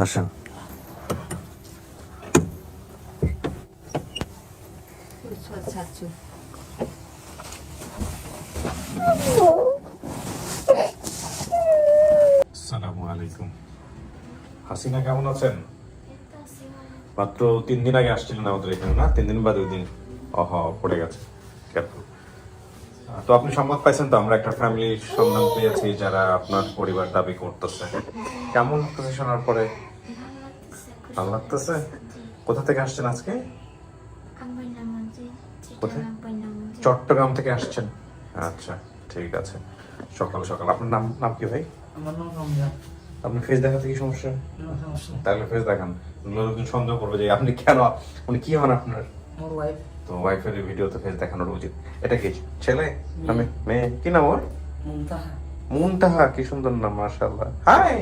আসেন। আলাইকুম। হাসিনা কেমন আছেন? মাত্র তিন দিন আগে আসছিলেন আমাদের এখানে, না? তিন দিন বা দুই দিন অহ পড়ে গেছে। তো আপনি সংবাদ পাইছেন তো, আমরা একটা ফ্যামিলির সন্ধান পেয়েছি যারা আপনার পরিবার দাবি করতেছে। কেমন লাগতেছে শোনার পরে? ভালো লাগতেছে? কোথা থেকে আসছেন আজকে? কোথায়? চট্টগ্রাম থেকে আসছেন। আচ্ছা ঠিক আছে। সকাল সকাল। আপনার নাম নাম কি ভাই? আমার নাম রমজান। আপনার ফেস দেখাতে কি সমস্যা। তাহলে ফেস দেখান। লোকজন সন্দেহ করবে যে আপনি কেন উনি কি হন আপনার? তো ওয়াইফের ভিডিওতে ফেস দেখানোর উচিত। এটা কি ছেলে? আমি মেয়ে। কি নাম ওর? মুনতাহা। কি সুন্দর নাম মাশাআল্লাহ। হাই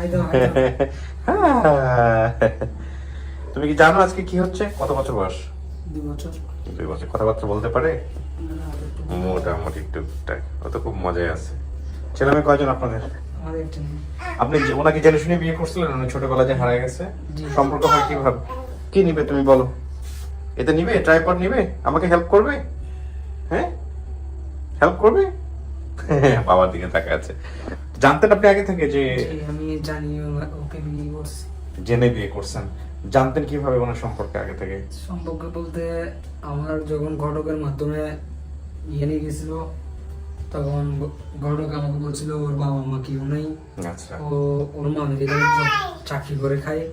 তুমি কি জানো আজকে কি হচ্ছে? কত বছর বয়স? দুই বছর। দুই বছর। কথাবার্তা বলতে পারে? মোটামুটি টুকটাক ও তো খুব মজায় আছে। ছেলে মেয়ে কয়জন আপনাদের। আপনি ওনাকে জেনে শুনে বিয়ে করছিলেন উনি ছোটবেলা যে হারায় গেছে। সম্পর্ক হয় কীভাবে? কি নিবে তুমি বলো? এটা নিবে? ট্রাইপড নিবে? আমাকে হেল্প করবে? হ্যাঁ? হেল্প করবে? বাবার দিকে তাকায় আছে। জানতেন আপনি আগে থেকে যে আমি জানি ওকে বিয়ে করছি। জেনে বিয়ে করছেন। জানতেন কীভাবে ওনার সম্পর্কে আগে থেকে? সম্পর্কে বলতে আমার যখন ঘটকের মাধ্যমে ইয়ে নিয়ে গেছিল তখন ঘটক আমাকে বলছিল ওর বাবা মা কেউ নেই। আচ্ছা। ও ওর এখানে চ- চাকরি করে খায়।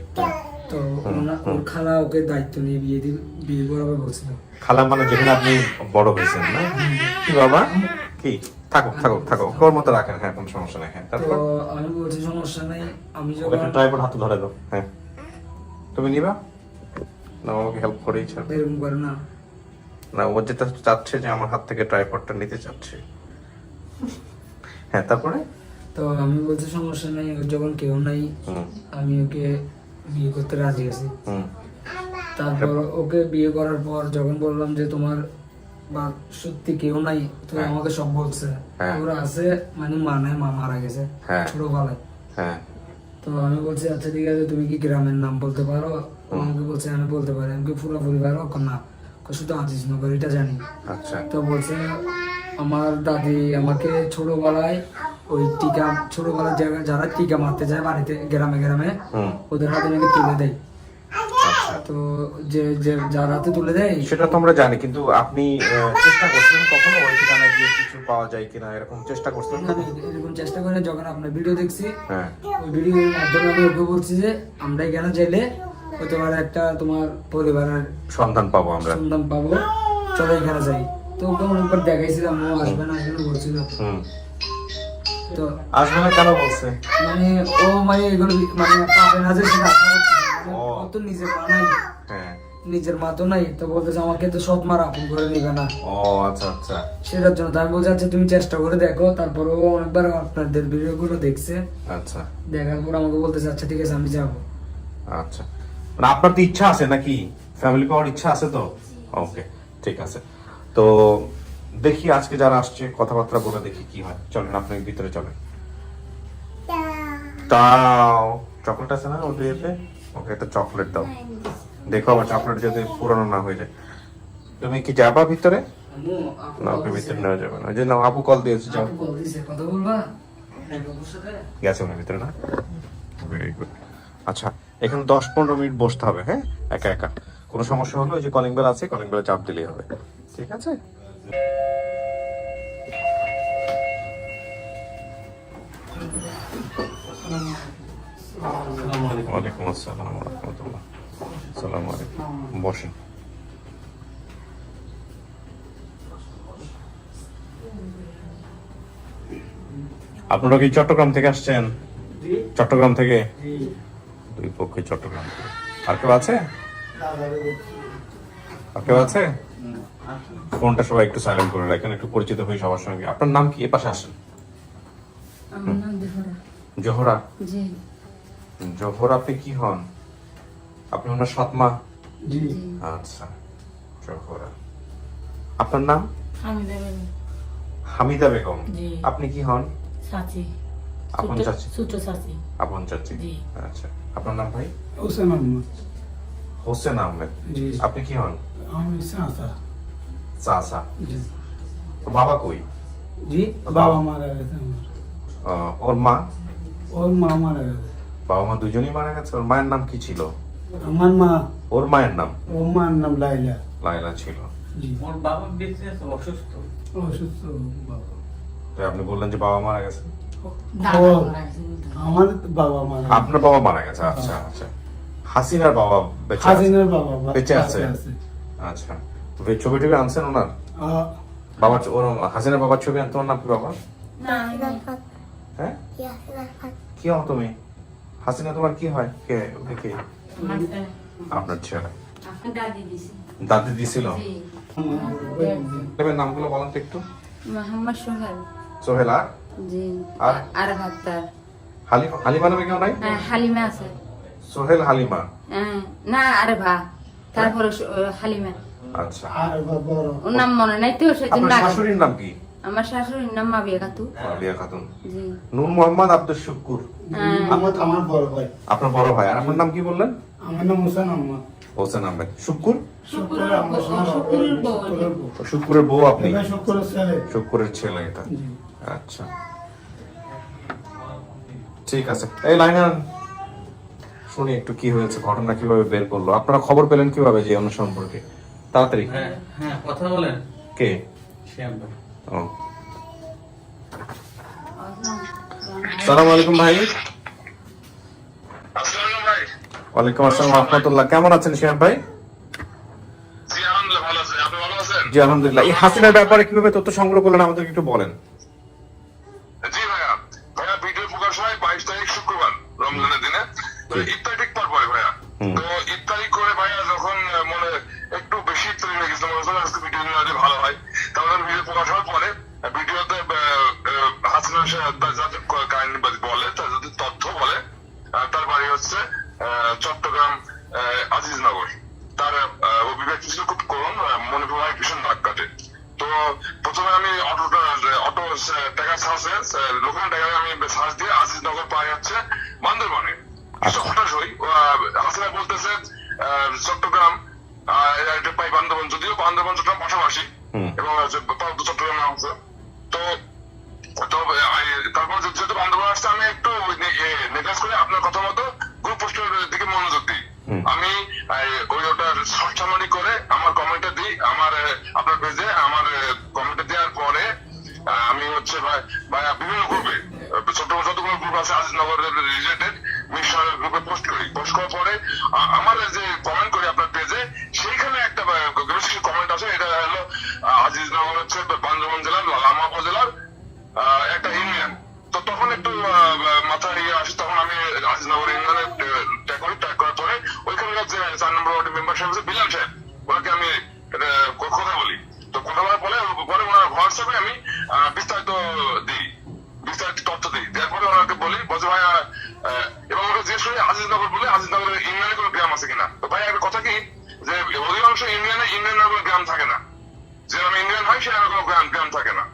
তো ওনা- ওর খালা ওকে দায়িত্ব নিয়ে বিয়ে দিল বিয়ে করাবে বলছিল। খালা মানে যেখানে আপনি বড় হয়েছেন না? কি বাবা? কি? থাকো থাকো থাকো। ওর মতো রাখেন হ্যাঁ কোনো সমস্যা নেই হ্যাঁ। তো তারপর আমি বলছি সমস্যা নেই। আমি যখন একটা ট্রাইপড হাতে ধরে দাও হ্যাঁ। তুমি নিবা? না আমাকে হেল্প করেই ছাড়বে। এরকম করে না। না ও যেটা চাচ্ছে যে আমার হাত থেকে ট্রাইপডটা নিতে চাচ্ছে। হ্যাঁ তারপরে? তো আমি বলছি সমস্যা নেই ওর যখন কেউ নাই হুম। আমি ওকে বিয়ে করতে রাজি আছি। হুম। তারপর ওকে বিয়ে করার পর যখন বললাম যে তোমার বা সত্যি কেউ নাই তো হ্যাঁ। আমাকে সব বলছে। হ্যাঁ। ওরা আছে মানে মা নাই মা মারা গেছে হ্যাঁ। ছোটবেলায়। তো আমি বলছি আচ্ছা ঠিক আছে তুমি কি গ্রামের নাম বলতে পারো? আমাকে বলছে আমি বলতে পারি আমি পুরোপুরি পারো? না। শুধু আজিজ নগর এটা জানি। আচ্ছা। তো বলছে আমার দাদি আমাকে ছোটবেলায় ওই টিকা ছোটবেলায় যারা- যারা টিকা মারতে যায় বাড়িতে গ্রামে গ্রামে ওদের হাতে নাকি তুলে দেয়। তো যে যে যার হাতে তুলে দেয় সেটা তো আমরা জানি কিন্তু আপনি চেষ্টা করছিলেন কখনো ওই ঠিকানায় গিয়ে কিছু পাওয়া যায় কিনা এরকম চেষ্টা করছিলেন এরকম চেষ্টা করে যখন আপনার ভিডিও দেখছি হ্যাঁ। ওই ভিডিওর মাধ্যমে আমি ওকে বলছি যে আমরা এখানে চাইলে হতে পারে একটা তোমার পরিবারের সন্ধান পাবো আমরা। সন্ধান পাবো চলো এখানে যাই। তো ওকে অনেকবার দেখাইছিলাম ও আসবে না আসবে না বলছিল। হুম। তো আসবে না কেন বলছে? মানে ও মানে এগুলো মানে পাবে না যে সেটা আশা করছে না। মানে ও। ও তো নিজের মা নাই। হ্যাঁ। নিজের মা তো নাই তো বলতেছে আমাকে তো সৎ মার আপন করে নিবে না। ও আচ্ছা আচ্ছা। সেটার জন্য তাই বলছে আচ্ছা তুমি চেষ্টা করে দেখো। তারপরে ও অনেকবার আপনাদের ভিডিও গুলো দেখছে। আচ্ছা। দেখার পর আমাকে বলতেছে আচ্ছা ঠিক আছে আমি যাব। আচ্ছা। মানে আপনার তো ইচ্ছা আছে নাকি? ফ্যামিলি পাওয়ার ইচ্ছা আছে তো? ওকে ঠিক আছে। তো দেখি আজকে যারা আসছে কথাবার্তা বলে দেখি কি হয়। চলেন আপনি ভিতরে চলেন। তাও চকলেট আছে না ওর ইয়েতে ওকে একটা চকলেট দাও। দেখো আবার চকলেট যাতে পুরনো না হয়ে যায়। তুমি কি যাবা ভিতরে? না ওকে ভিতরে নেওয়া যাবে না। ওই যে না আপু কল দিয়েছে যাও? গেছে ওনার ভিতরে না? ভেরি গুড আচ্ছা এখানে দশ পনেরো মিনিট বসতে হবে হ্যাঁ? একা একা। কোনো সমস্যা হলে ওই যে কলিং বেল আছে কলিং বেলে চাপ দিলেই হবে। ঠিক আছে? ওয়ালাইকুম আসসালাম রহমতুল্লাহ। আসসালামু আলাইকুম। বসেন। আপনারা কি চট্টগ্রাম থেকে আসছেন? চট্টগ্রাম থেকে? দুই পক্ষে চট্টগ্রাম থেকে। আর কেউ আছে? আর কেউ আছে? ফোনটা সবাই একটু সাইলেন্ট করে রাখেন একটু পরিচিত হই সবার সঙ্গে। আপনার নাম কি? এ পাশে আসেন। আমার নাম দেহরা জোহরা? জি। জোহর আপনি কি হন? আপনি ওনার সৎমা? জি। আচ্ছা জোহরা। আপনার নাম? আমি দেবেন হামিদা বেগম? আপনি কি হন? আপন চাচি? ছোট চাচি। আপন চাচি? জি। আচ্ছা আপনার নাম ভাই? হোসেন আহমদ। হোসেন আহমেদ। জি। আপনি কি হন? আমি চাচা। চাচা। জি। বাবা কই? জি বাবা মারা গেছে আমার। ওর মা? ওর মা মারা গেছে। বাবা মা দুজনেই মারা গেছে? ওর মায়ের নাম কি ছিল? আমার মা। ওর মায়ের নাম? ওর মায়ের নাম লাইলা লাইলা ছিল। ওর বাবা বেঁচে আছে অসুস্থ। অসুস্থ বাবা। তো আপনি বললেন যে বাবা মারা গেছে। আমার বাবা মারা আপনার বাবা মারা গেছে আচ্ছা আচ্ছা। হাসিনার বাবা বেঁচে আছে? হাসিনের বাবা বেঁচে আছে? আচ্ছা। তো এই ছবি টবি আনছেন ওনার? আহ, বাবা ওর হাসিনার বাবার ছবি আনতে ওর নাম কি বাবা? না হ্যাঁ? কি হও তুমি হাসিনা তোমার কি হয়? কে? কে? আপনার ছেলে। দাদি দিছি দাদি দিছিল? জি। তবে নামগুলো বলেন তো একটু। মোহাম্মদ সোহেল। সোহেলা জি। আর? আর ভাত্তার হালিমা হালিমা নামে কেউ নাই? হ্যাঁ হালিমা আছে। সোহেল হালিমা। হ্যাঁ, না আরে ভা তারপরে হালিমা। আচ্ছা। আর ওর নাম মনে নাই তো ডাকে। শাশুড়ির নাম কি? আমার শাশুড়ির নাম মাবিয়া খাতু আলিয়া খাতুন। জি। নূর মোহাম্মদ আব্দুল শুকুর হ্যাঁ, আমার আমার বড় ভাই। আপনার বড় ভাই। আর আপনার নাম কি বললেন? আমার নাম হোসেন আহমদ। হোসেন আহমেদ। শুকুর শুক্রের বউ। আপনি? শুক্রের ছেলে। এটা। আচ্ছা। ঠিক আছে। এই লাইনার শুনি একটু কি হয়েছে ঘটনা কীভাবে বের করল? আপনারা খবর পেলেন কীভাবে যে অনুষ্ঠান সম্পর্কে? তাড়াতাড়ি। হ্যাঁ হ্যাঁ কথা বলেন। কে? শ্যাম সালাম আলাইকুম ভাই। ওয়ালাইকুম আসসালাম রহমতুল্লাহ। কেমন আছেন শিয়াম ভাই? জি আলহামদুলিল্লাহ এই হাসিনার ব্যাপারে কীভাবে তথ্য সংগ্রহ করলেন আমাদেরকে একটু বলেন। জি ভাইয়া। ভাইয়া ভিডিও প্রকাশ হয় বাইশ তারিখ শুক্রবার রমজানের দিনে তো ইফতার ঠিক পর পরে ভাইয়া হুম। তো ইফতারি করে ভাইয়া যখন আহ, মনে একটু বেশি ইফতারি হয়ে গেছে মনে হচ্ছে আজকে ভিডিও নিলে ভালো হয় তাহলে ভিডিও প্রকাশ হওয়ার পরে আহ, ভিডিওতে হাসিনা যাদের কাহিনী বলে তার যদি তথ্য বলে তার বাড়ি হচ্ছে চট্টগ্রাম আজিজনগর। তার অভিব্যক্তি ছিল খুব করুন মনে প্রবাহ ভীষণ দাগ কাটে। তো প্রথমে আমি অটোটা অটো টাকা সার্চে লোকাল টাকা আমি সার্চ দিয়ে আজিজনগর পাই হচ্ছে বান্দরবানে। হঠাৎ হই। হাসিনা বলতেছে চট্টগ্রাম এটা পাই বান্দরবান যদিও বান্দরবান চট্টগ্রাম পাশাপাশি এবং চট্টগ্রাম অংশ। তো তো তারপর যেহেতু বান্দরবান আসছে আমি একটু নেগলেক্ট করে আপনার কথা মতো গ্রুপ পোস্টের দিকে মনোযোগ দিই। আমি ওই ওটার শর্ট সামারি করে আমার কমেন্টে দিই আমার আপনার পেজে আমার কমেন্টে দেওয়ার পরে আমি হচ্ছে ভাই ভাই বিভিন্ন গ্রুপে ছোট যতগুলো গ্রুপ আছে আজিজনগর রিলেটেড মিশনের গ্রুপে পোস্ট করি। পোস্ট করার পরে আমার যে কমেন্ট করি আপনার পেজে সেইখানে একটা কমেন্ট আছে এটা হলো আজিজনগর হচ্ছে বান্দরবান জেলার লামা উপজেলার আহ, একটা ইউনিয়ন। তো তখন একটু মাথায় ইয়ে আসে, তখন আমি আজিজনগর ইউনিয়নে ট্যাগ করি ট্যাগ করার পরে ওইখানকার যে চার নম্বর ওয়ার্ডের মেম্বার সাহেব আছে, বিলাল সাহেব, ওনাকে আমি কথা বলি। তো কথা বলার পরে পরে ওনার হোয়াটসঅ্যাপে আমি বিস্তারিত দিই, বিস্তারিত তথ্য দিই। দেওয়ার পরে ওনাকে বলি, বলছে, ভাই এবং ওরা জিজ্ঞেস করি, আজিজনগর বলে আজিজনগরের ইউনিয়নে কোনো গ্রাম আছে কিনা? তো ভাই একটা কথা কি? যে অধিকাংশ ইউনিয়নে ইউনিয়নের কোনো গ্রাম থাকে না। যেরকম ইন্ডিয়ান হয়, সেরকম কোনো গ্রাম গ্রাম থাকে না।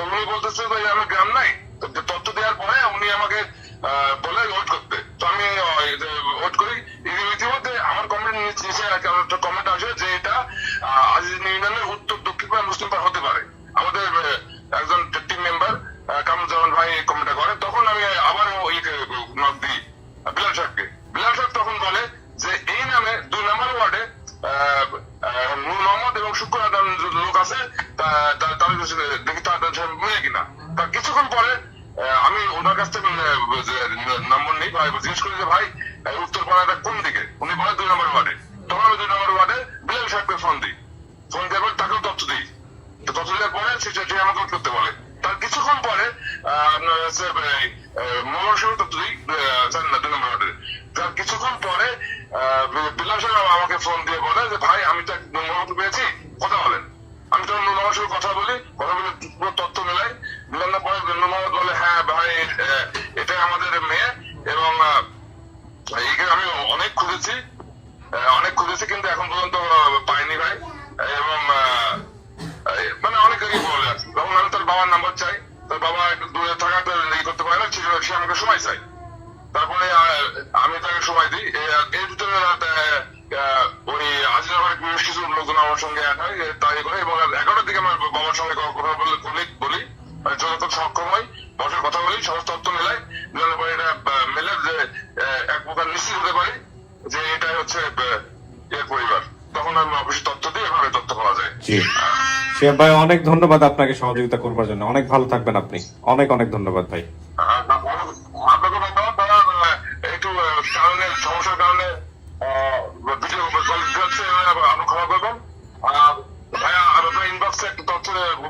তো বলতেছে যে আমার গ্রাম নাই তথ্য দেওয়ার পরে উনি আমাকে বলে ওয়েট করতে। তো আমি ওয়েট করি। ইতিমধ্যে আমার কমেন্ট নিচে একটা কমেন্ট আসে যে এটা আজিজ ইউনিয়নের উত্তর, দক্ষিণ পাড়া মুসলিম পাড়া হতে পারে। আমাদের একজন টিম মেম্বার কামরুজ্জামান ভাই কমেন্ট করে। তখন আমি আবার ওই নক দিই, বিলাল সাহেবকে। বিলাল সাহেব তখন বলে যে এই নামে দুই নম্বর ওয়ার্ডে নূর মোহাম্মদ এবং শুক্র আদান লোক আছে তাদের কাছে দেখি তাদের সাথে মেয়ে কিনা তা কিছুক্ষণ পরে আহ, আমি ওনার কাছ থেকে আহ, যে নম্বর নিই ভাই জিজ্ঞেস করি যে ভাই উত্তরপাড়াটা উত্তর পাড়াটা কোন দিকে উনি বলে দুই নম্বর ওয়ার্ডে তখন আমি দুই নম্বর ওয়ার্ডে বিলাল সাহেবকে ফোন দিই ফোন দেওয়ার পর তাকেও তথ্য দিই তো তথ্য দেওয়ার পরে সে সে আমাকে করতে বলে তার কিছুক্ষণ পরে আহ, আপনার হচ্ছে মোবাইল সাহেব তথ্য দিই আহ, চার না দুই নম্বর ওয়ার্ডে তার কিছুক্ষণ পরে আহ, বিলাল সাহেব আমাকে ফোন দিয়ে বলে যে ভাই আমি তো এক নম্বর পেয়েছি কথা বলেন আমি তখন নুর মোহাম্মদ সঙ্গে কথা বলি কথা বলে পুরো তথ্য মেলাই মিলানোর পরে নুর মোহাম্মদ বলে হ্যাঁ ভাই আহ, এটাই আমাদের মেয়ে এবং আহ, একে আমি অনেক খুঁজেছি আহ, অনেক খুঁজেছি কিন্তু এখন পর্যন্ত আহ, পাইনি ভাই এবং আহ, এই, বাবার নাম্বার চাই। তার বাবা একটু দূরে থাকা তো ই করতে পারে না ছিল সে আমাকে সময় চাই। তারপরে আমি তাকে সময় দিই। এ- এর ভিতরে রাত, আহ, আহ, ওই আজিরাবাদ বেশ কিছু লোকজন আমার সঙ্গে এক হয় তাই করে এবং এগারোটার দিকে আমার বাবার সঙ্গে কথা বলে বলি বলি যতক্ষণ সক্ষম হই বসে কথা বলি সমস্ত তথ্য মেলাই মেলার পরে এটা মেলে যে এক প্রকার নিশ্চিত হতে পারি যে এটাই হচ্ছে এর পরিবার। তখন আমি অফিসে তথ্য দিই এভাবে তথ্য পাওয়া যায়। জি ভাই অনেক ধন্যবাদ আপনাকে সহযোগিতা করবার জন্য। অনেক ভালো থাকবেন আপনি। অনেক অনেক ধন্যবাদ ভাই। আপনাকে ধন্যবাদ। দাদা আহ, একটু আহ, কারণে সমস্যার কারণে ভিডিও কল দিতে হচ্ছে আপনি ক্ষমা করবেন। আর ভাইয়া আপনার ইনবক্সে একটা তথ্য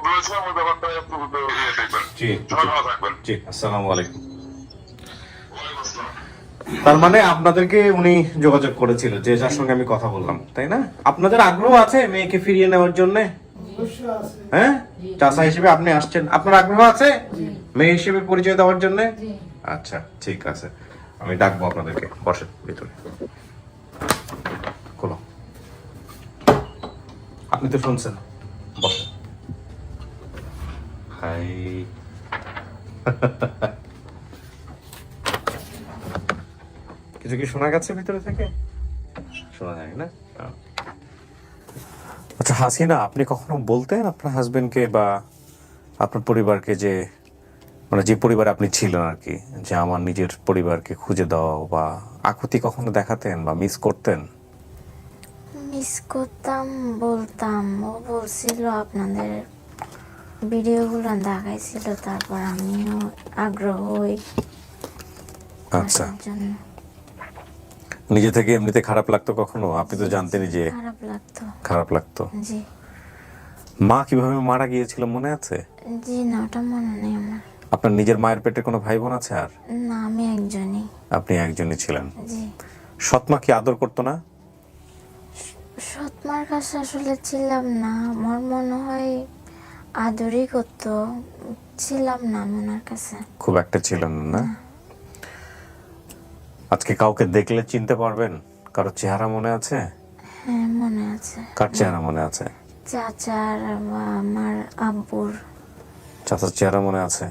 রয়েছে আমার ব্যাপারটা একটু ইয়ে দেখবেন জি সবাই ভালো থাকবেন। জি আসসালামু আলাইকুম। তার মানে আপনাদেরকে উনি যোগাযোগ করেছিল যে যার সঙ্গে আমি কথা বললাম তাই না? আপনাদের আগ্রহ আছে মেয়েকে ফিরিয়ে নেওয়ার জন্য? হ্যাঁ? চাষা হিসেবে আপনি আসছেন। আপনার আগ্রহ আছে? মেয়ে হিসেবে পরিচয় দেওয়ার জন্য? আচ্ছা ঠিক আছে। আমি ডাকবো আপনাদেরকে। বসেন ভিতরে। খোলো। আপনি তো শুনছেন। বসেন। হাই। কিছু কি শোনা গেছে ভিতরে থেকে? শোনা যায় না। আচ্ছা হাসিনা আপনি কখনো বলতেন আপনার হাজবেন্ডকে বা আপনার পরিবারকে যে মানে যে পরিবারে আপনি ছিলেন আর কি যে আমার নিজের পরিবারকে খুঁজে দাও বা আকুতি কখনো দেখাতেন বা মিস করতেন? মিস করতাম বলতাম। ও বলছিল আপনাদের ভিডিওগুলো দেখাইছিল তারপর আমিও আগ্রহ হই আচ্ছা। নিজে থেকে এমনিতে খারাপ লাগতো কখনো? আপনি তো জানতেনই যে লাগতো। খারাপ লাগতো? জি। মা কীভাবে মারা গিয়েছিল মনে আছে? জি না ওটা মনে নেই আমার। আপনার নিজের মায়ের পেটে কোনো ভাই বোন আছে আর? না আমি একজনই। আপনি একজনই ছিলেন। জি। সৎমা কি আদর করতো না? সৎমার কাছে আসলে ছিলাম না। আমার মনে হয় আদরই করতো। ছিলাম না ওনার কাছে। খুব একটা ছিলেন না। আজকে কাউকে দেখলে চিনতে পারবেন। কারও চেহারা মনে আছে? হ্যাঁ মনে আছে। কার চেহারা মনে আছে? চাচার বা আমার আব্বুর। চাচার চেহারা মনে আছে?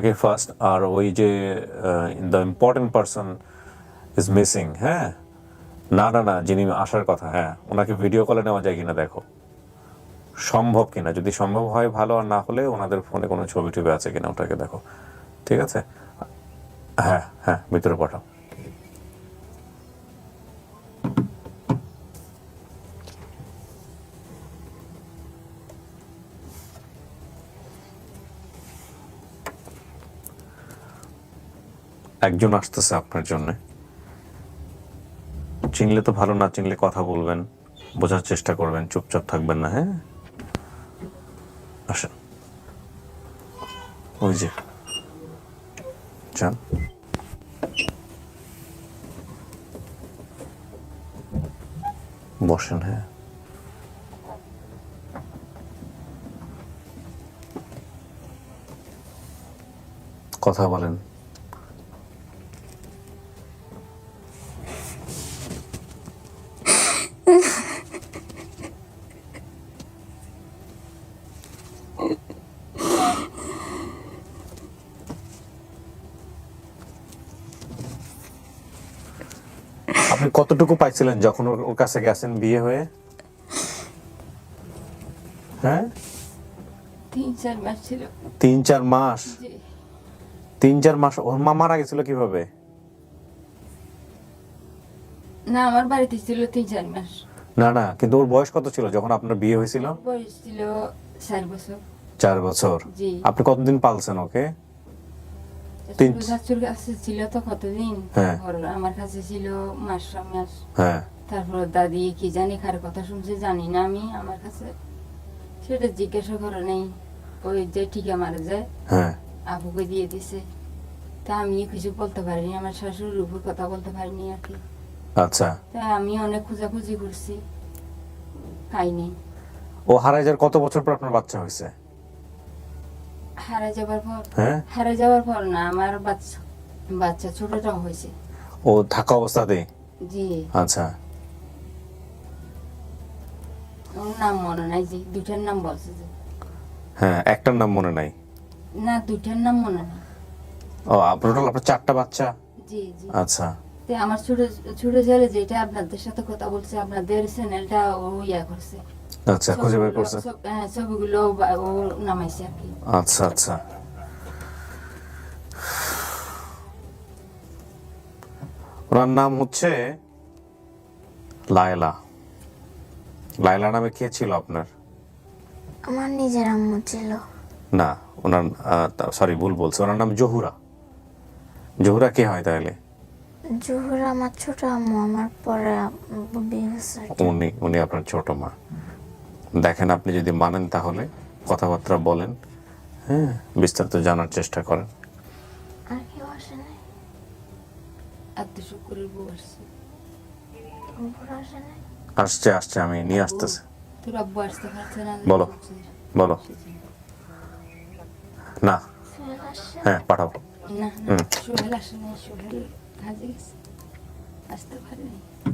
ওনাকে ফার্স্ট আর ওই যে the important person is missing হ্যাঁ? না না না, যিনি আসার কথা হ্যাঁ ওনাকে ভিডিও কলে নেওয়া যায় কিনা দেখো। সম্ভব কিনা? যদি সম্ভব হয়, ভালো, আর না হলে ওনাদের ফোনে কোনো ছবি টুবি আছে কিনা ওটাকে দেখো। ঠিক আছে? হ্যাঁ হ্যাঁ ভিতরে পাঠাও। একজন আসতেছে আপনার জন্য। চিনলে তো ভালো, না চিনলে কথা বলবেন, বোঝার চেষ্টা করবেন, চুপচাপ থাকবেন না হ্যাঁ? আসেন। ওই যে, যান। বসেন হ্যাঁ। কথা বলেন আপনি কতটুকু পাইছিলেন যখন ওর কাছে গেছেন বিয়ে হয়ে? হ্যাঁ? তিন চার মাস তিন চার মাস? ওর মা মারা গেছিল কীভাবে? না আমার বাড়িতে ছিল তিন চার মাস। না না কিন্তু ওর বয়স কত ছিল যখন আপনার বিয়ে হয়েছিল? বয়স ছিল চার বছর। চার বছর। আপনি কতদিন পালছেন ওকে? তিন- শাশুর কাছে ছিল তো কতদিন? হ্যাঁ। তারপর আমার কাছে ছিল মাস মাস হ্যাঁ। তারপর দাদি কি জানি কার কথা শুনছে জানি না আমি আমার কাছে। সেটা জিজ্ঞাসা করে নেই। ওই যে ঠিকা মারা যায় হ্যাঁ। আপুকে দিয়ে দিছে। তা আমি কিছু বলতে পারিনি আমার শাশুড়ির উপর কথা বলতে পারিনি আর কি। আচ্ছা। তা আমি অনেক খোঁজাখুঁজি করছি। পাইনি। ও হারাই যাওয়ার কত বছর পর আপনার বাচ্চা হয়েছে? হারা যাবার পর হ্যাঁ? হারা যাওয়ার পর না আমার বাচ্চা বাচ্চা ছোটটা হয়েছে। ও থাকা অবস্থাতে? জি। আচ্ছা। ওর নাম মনে নাই যে দুটার নাম বলছে যে। হ্যাঁ একটার নাম মনে নাই? না দুটার নাম মনে নাই। ও আপনার চারটা বাচ্চা? জি জি। আচ্ছা। তো আমার ছোট ছোট ছেলে যেটা আপনাদের সাথে কথা বলছে আপনাদের চ্যানেলটা ও ইয়া করছে। আচ্ছা খুঁজে বের করছে। ছবিগুলো ও নামাইছে আর কি। আচ্ছা আচ্ছা। ওনার নাম হচ্ছে লায়লা। লায়লা নামে কে ছিল আপনার? আমার নিজের আম্মু ছিল। না ওনার সরি ভুল বলছে। ওনার নাম জহুরা। জহুরা কে হয় তাহলে? জহুর আমার ছোট আম্মু আমার পরে উনি উনি আপনার ছোট মা। দেখেন আপনি যদি মানেন তাহলে কথাবার্তা বলেন হ্যাঁ বিস্তারিত জানার চেষ্টা করেন। আসছে। আসছে আসছে আমি নিয়ে আসতেছি। বলো। বলো। না। হ্যাঁ। পাঠাবো হুম। আসতে পারেনি।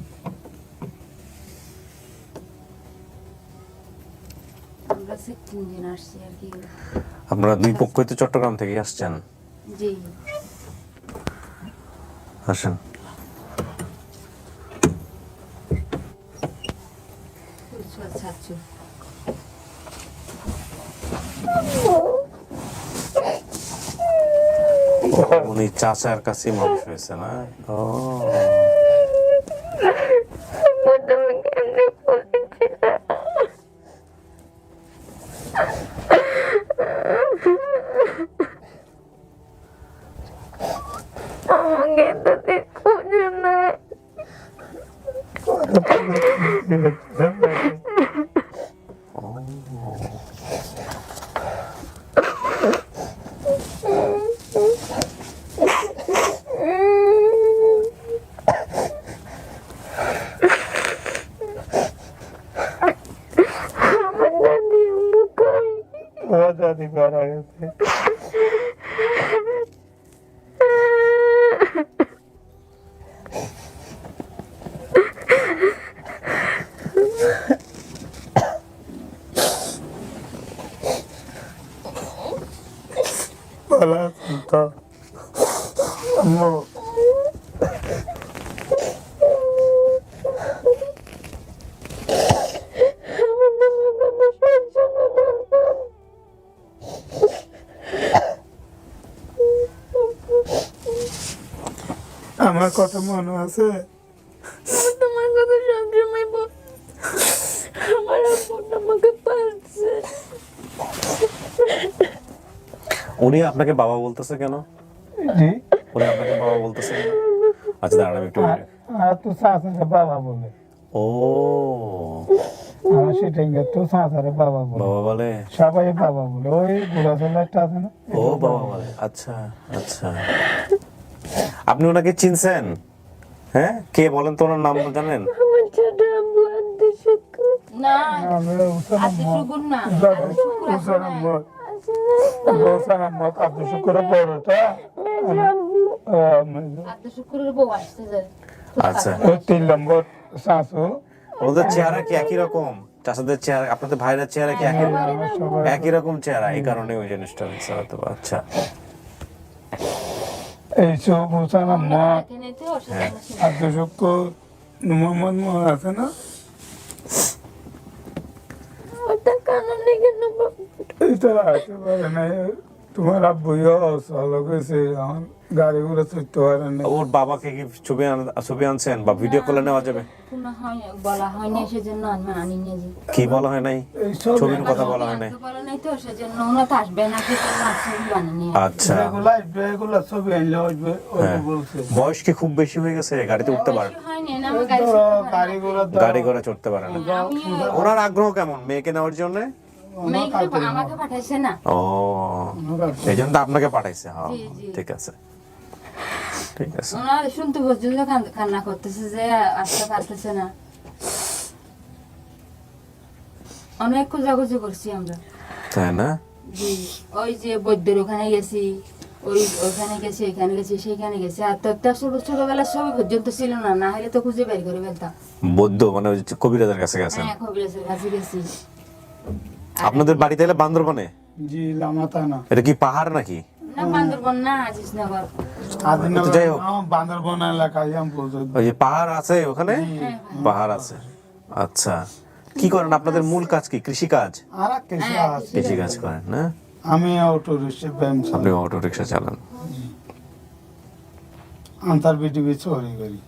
আমরা সে তিনজন আসছি আর কি। আপনারা দুই পক্ষই তো চট্টগ্রাম থেকে আসছেন। জি। আসেন। আচ্ছা আচ্ছা। উনি চাচার কাছে মানুষ হয়েছে না? ও। আমার কথা মনে আছে? তোমার কথা সবসময় বল আমার আম্মু আমাকে পালছে। উনি আপনাকে বাবা বলতেছে কেন? জি। উনি আপনাকে বাবা বলতেছে কেন? আচ্ছা দাঁড়ান আমি একটু আর আর তো চাচারে বাবা বলে। ও। আমার সেটাই তো বাবা বলে। বাবা বলে? সবাই বাবা বলে। ওই একটা আছে না? ও বাবা বলে। আচ্ছা আচ্ছা। আপনি ওনাকে চিনছেন? হ্যাঁ? কে বলেন তো ওনার নাম জানেন? আচ্ছা। তিন নম্বর শাশু। ওদের চেহারা কি একই রকম? চাষাদের চেহারা আপনাদের ভাইয়ের চেহারা কি একই একই রকম চেহারা এই কারণে ওই জিনিসটা হয়েছে হয়তো আচ্ছা। এইসব উসান আম্মদ এখানে তো অসাধারণ ছিল। আব্দু শুক্র মোহাম্মদ মোহন আছে না তোমার আব্বুইও চলো গেছে আমার গাড়ি ঘোড়া চড়তে পারে না। ওর বাবাকে কি ছবি ছবি আনছেন বা ভিডিও কলে নেওয়া যাবে? হয় সেজন্য আমি কি বলা হয় নাই? ছবির কথা বলা হয় নাই? আনতে নাই তো সেজন্য ওনা তো আসবে না সেজন্য আসবে বানিনি আচ্ছা। এগুলা ছবি আনলে হ্যাঁ। বয়স কি খুব বেশি হয়ে গেছে? গাড়িতে উঠতে পারে গাড়ি। ঘোড়া চড়তে পারে না। ওনার আগ্রহ কেমন মেয়েকে নেওয়ার জন্য? আমাকে পাঠাইছে না। ও এই জন্য তো আপনাকে পাঠাইছে। হ্যাঁ জি, জি। ঠিক আছে। ঠিক আছে। ওনার শুনতে পর্যন্ত কান্না করতেছে যে আসতে পারতেছে না। অনেক খোঁজাখুঁজি করছি আমরা। তাই না? জি ওই যে বৈদ্যর ওখানে গেছি ওই ওখানে গেছি এখানে গেছি সেইখানে গেছি। আর তো একটা ছোট ছোটবেলা সবই পর্যন্ত ছিল না না হলে তো খুঁজে বের করে ফেলতাম। মানে ওই যে কবিরাজের কাছে গেছেন? হ্যাঁ কবিরাজের কাছে গেছি। আপনাদের বাড়িতে এলে বান্দরবনে? জি লামাতানা। এটা কি পাহাড় নাকি? না বান্দরবন না আজিজনগর। তো যাই হোক। বান্দরবন এলাকায় ওই পাহাড় আছে ওখানে? পাহাড় আছে। আচ্ছা। কি করেন? আপনাদের মূল কাজ কি? কৃষি কাজ আর কৃষি কাজ করেন না? আমি অটো রিক্সা আপনি অটো রিক্সা চালান। আন্তর বিটিভি চুরি করি।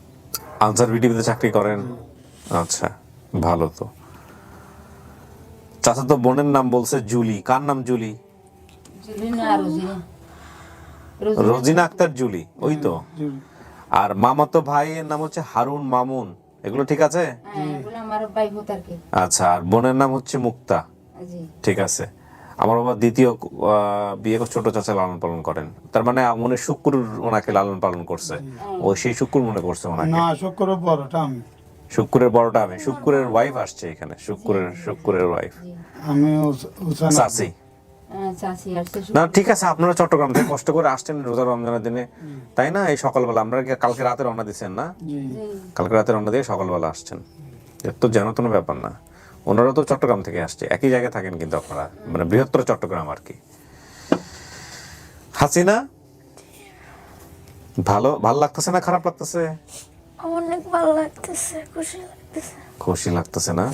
আনসার বিটিভিতে চাকরি করেন? আচ্ছা ভালো তো। চাচা তো বোনের নাম বলছে জুলি। কার নাম জুলি? জুলি না রোজিনা আক্তার। জুলি ওই তো। জুরি। আর মামাতো ভাইয়ের নাম হচ্ছে হারুন মামুন। এগুলো ঠিক আছে? হ্যাঁ এগুলো আমার ভাই ভোতার কে আচ্ছা আর বোনের নাম হচ্ছে মুক্তা। ঠিক আছে। আমার বাবা দ্বিতীয় বিয়ে করে ছোট চাচা লালন পালন করেন। তার মানে মনে হয় শুক্র ওনাকে লালন পালন করছে। ও সেই শুক্র মনে করছে ওনাকে। না শুক্র বড়টা আমি। শুক্রের বড়টা আমি। শুক্রের ওয়াইফ আসছে এখানে। শুক্রের শুক্রের ওয়াইফ আমি উস- না ঠিক আছে আপনারা চট্টগ্রাম থেকে কষ্ট করে আসছেন রোজা রমজানের দিনে। তাই না? এই সকালবেলা আমরা কালকে রাতে রওনা দিচ্ছেন না? কালকে রাতে রওনা দিয়ে সকালবেলা আসছেন। এর তো যেন কোনো ব্যাপার না। ওনারা তো চট্টগ্রাম থেকে আসছে। একই জায়গায় থাকেন কিন্তু আপনারা। মানে বৃহত্তর চট্টগ্রাম আর কি। হাসিনা? ভালো? ভালো লাগতেছে না খারাপ লাগতেছে? অনেক ভালো লাগতেছে খুশি লাগতেছে। খুশি লাগতেছে না?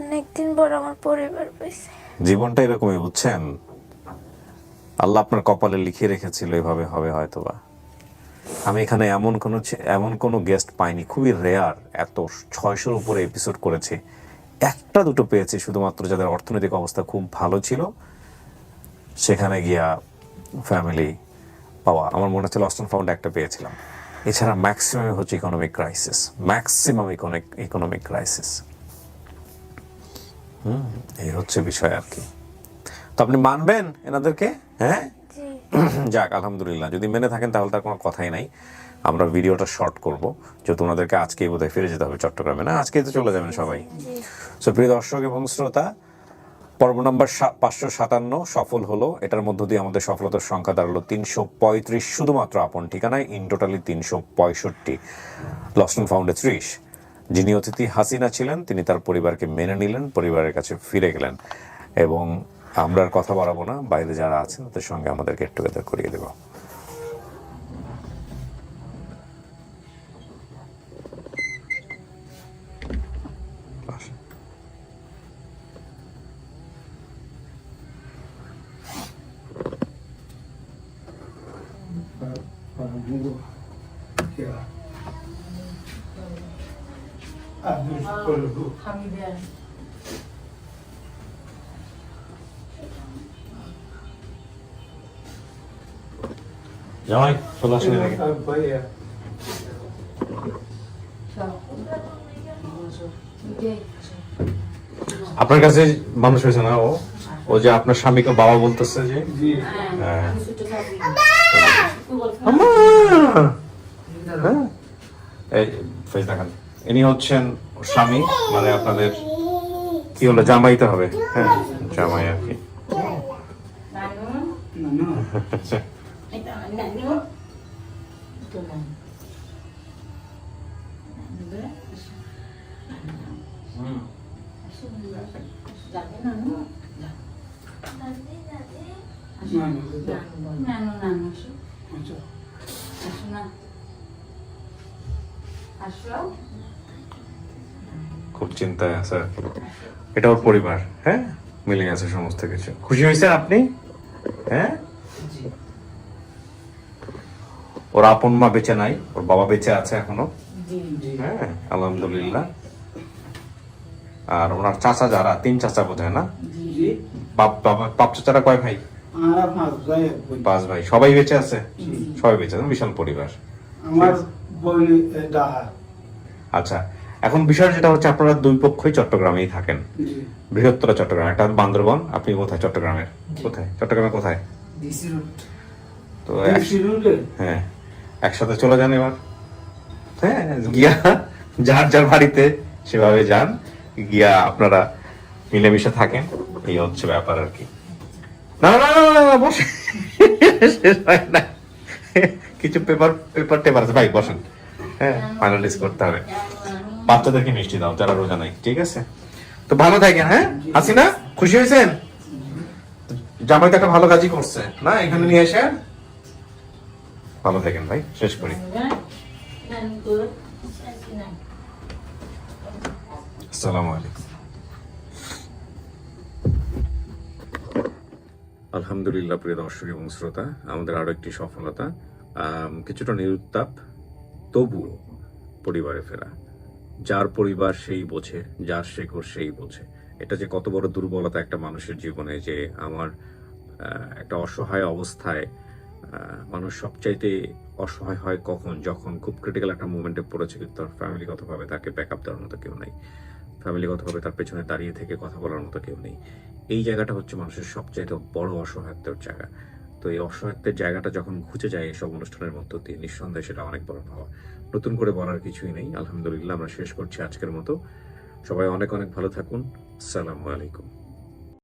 অনেকদিন পর আমার পরিবার পেয়েছে জীবনটা এরকমই, বুঝছেন? আল্লাহ আপনার কপালে লিখে রেখেছিল, এভাবে হবে হয়তোবা। আমি এখানে এমন কোনো এমন কোনো গেস্ট পাইনি, খুবই রেয়ার এত ছয়শোর উপরে এপিসোড করেছি। একটা দুটো পেয়েছি, শুধুমাত্র যাদের অর্থনৈতিক অবস্থা খুব ভালো ছিল। সেখানে গিয়া ফ্যামিলি পাওয়া, আমার মনে হচ্ছে লস্টন ফাউন্ড একটা পেয়েছিলাম। এছাড়া ম্যাক্সিমাম হচ্ছে economic crisis maximum economic economic crisis hmm এই হচ্ছে বিষয় আর কি। তো আপনি মানবেন এনাদেরকে? হ্যাঁ? যাক আলহামদুলিল্লাহ। যদি মেনে থাকেন তাহলে তার কোনো কথাই নাই। আমরা ভিডিওটা শর্ট করব। যেহেতু ওনাদেরকে আজকেই বোধহয় ফিরে যেতে হবে চট্টগ্রামে না? আজকেই তো চলে যাবেন সবাই। সো প্রিয় দর্শক এবং শ্রোতা পর্ব নম্বর পাঁচশো সাতান্ন সফল হলো। এটার মধ্য দিয়ে আমাদের সফলতার সংখ্যা দাঁড়াল তিনশো পঁয়ত্রিশ শুধুমাত্র আপন ঠিকানায় ইন টোটালি তিনশো পঁয়ষট্টি। লস্টন ফাউন্ডে ত্রিশ যিনি অতিথি হাসিনা ছিলেন, তিনি তার পরিবারকে মেনে নিলেন, পরিবারের কাছে ফিরে গেলেন। এবং আমরা আর কথা বাড়াবো না, বাইরে যারা আছেন, তাদের সঙ্গে আমাদেরকে গেট টুগেদার করিয়ে দেবো। জামাই চলে। আপনার কাছে মানুষ হয়েছে না ও? ও যে আপনার স্বামীকে বাবা বলতেছে যে? হ্যাঁ। আম্মা! হ্যাঁ? এই দেখান ইনি হচ্ছেন স্বামী মানে আপনাদের কি হলো জামাইতে হবে। হ্যাঁ জামাই আর কি। নানু নানু। চিন্তায় আছে। আর কি। এটা ওর পরিবার হ্যাঁ? মিলে গেছে সমস্ত কিছু। খুশি হয়েছে আপনি? হ্যাঁ? ওর আপন মা বেঁচে নাই ওর বাবা বেঁচে আছে এখনও। হ্যাঁ আলহামদুলিল্লাহ। আর ওনার চাচা যারা তিন চাচা বোধ হয় না বাপ বাবা বাপ চাচারা কয় ভাই? পাঁচ ভাই। পাঁচ সবাই বেঁচে আছে? সবাই বেঁচে আছে বিশাল পরিবার। আমার আচ্ছা এখন বিষয় যেটা হচ্ছে আপনারা দুই পক্ষই চট্টগ্রামেই থাকেন। বৃহত্তর চট্টগ্রাম একটা বান্দরবন আপনি কোথায়? চট্টগ্রামের? কোথায়? চট্টগ্রামে কোথায়? তো হ্যাঁ। একসাথে চলে যান এবার। হ্যাঁ গিয়া যার যার বাড়িতে সেভাবে যান গিয়া আপনারা মিলেমিশে থাকেন। এই হচ্ছে ব্যাপার আর কি। না না না না, বসে। শেষ হয় না। কিছু পেপার পেপার টেপার আছে। ভাই বসেন। হ্যাঁ ফাইনালাইজ করতে হবে। বাচ্চাদেরকে মিষ্টি দাও যারা রোজা নাই ঠিক আছে? তো ভালো থাকেন হ্যাঁ? হাসিনা খুশি হয়েছেন? জামাই তো একটা ভালো কাজই করছে না? এখানে নিয়ে এসে ভালো থাকেন ভাই শেষ করি। আসসালামু আলাইকুম। আলহামদুলিল্লাহ প্রিয় দর্শক এবং শ্রোতা আমাদের আরও একটি সফলতা কিছুটা নিরুত্তাপ তবুও পরিবারে ফেরা। যার পরিবার সেই বোঝে, যার শেকড় সেই বোঝে। এটা যে কত বড় দুর্বলতা একটা মানুষের জীবনে যে আমার একটা অসহায় অবস্থায় মানুষ সবচাইতে অসহায় হয় কখন? যখন খুব ক্রিটিক্যাল একটা মুভমেন্টে পড়েছে, কিন্তু তার ফ্যামিলিগতভাবে তাকে ব্যাক আপ দেওয়ার মতো কেউ নেই। ফ্যামিলিগতভাবে তার পেছনে দাঁড়িয়ে থেকে কথা বলার মতো কেউ নেই। এই জায়গাটা হচ্ছে মানুষের সবচাইতে বড় অসহায়ত্বের জায়গা। তো এই অসহায়ত্বের জায়গাটা যখন ঘুচে যায় এসব অনুষ্ঠানের মধ্য দিয়ে, নিঃসন্দেহে সেটা অনেক বড় পাওয়া। নতুন করে বলার কিছুই নেই। আলহামদুলিল্লাহ, আমরা শেষ করছি আজকের মতো। সবাই অনেক অনেক ভালো থাকুন। আসসালামু আলাইকুম।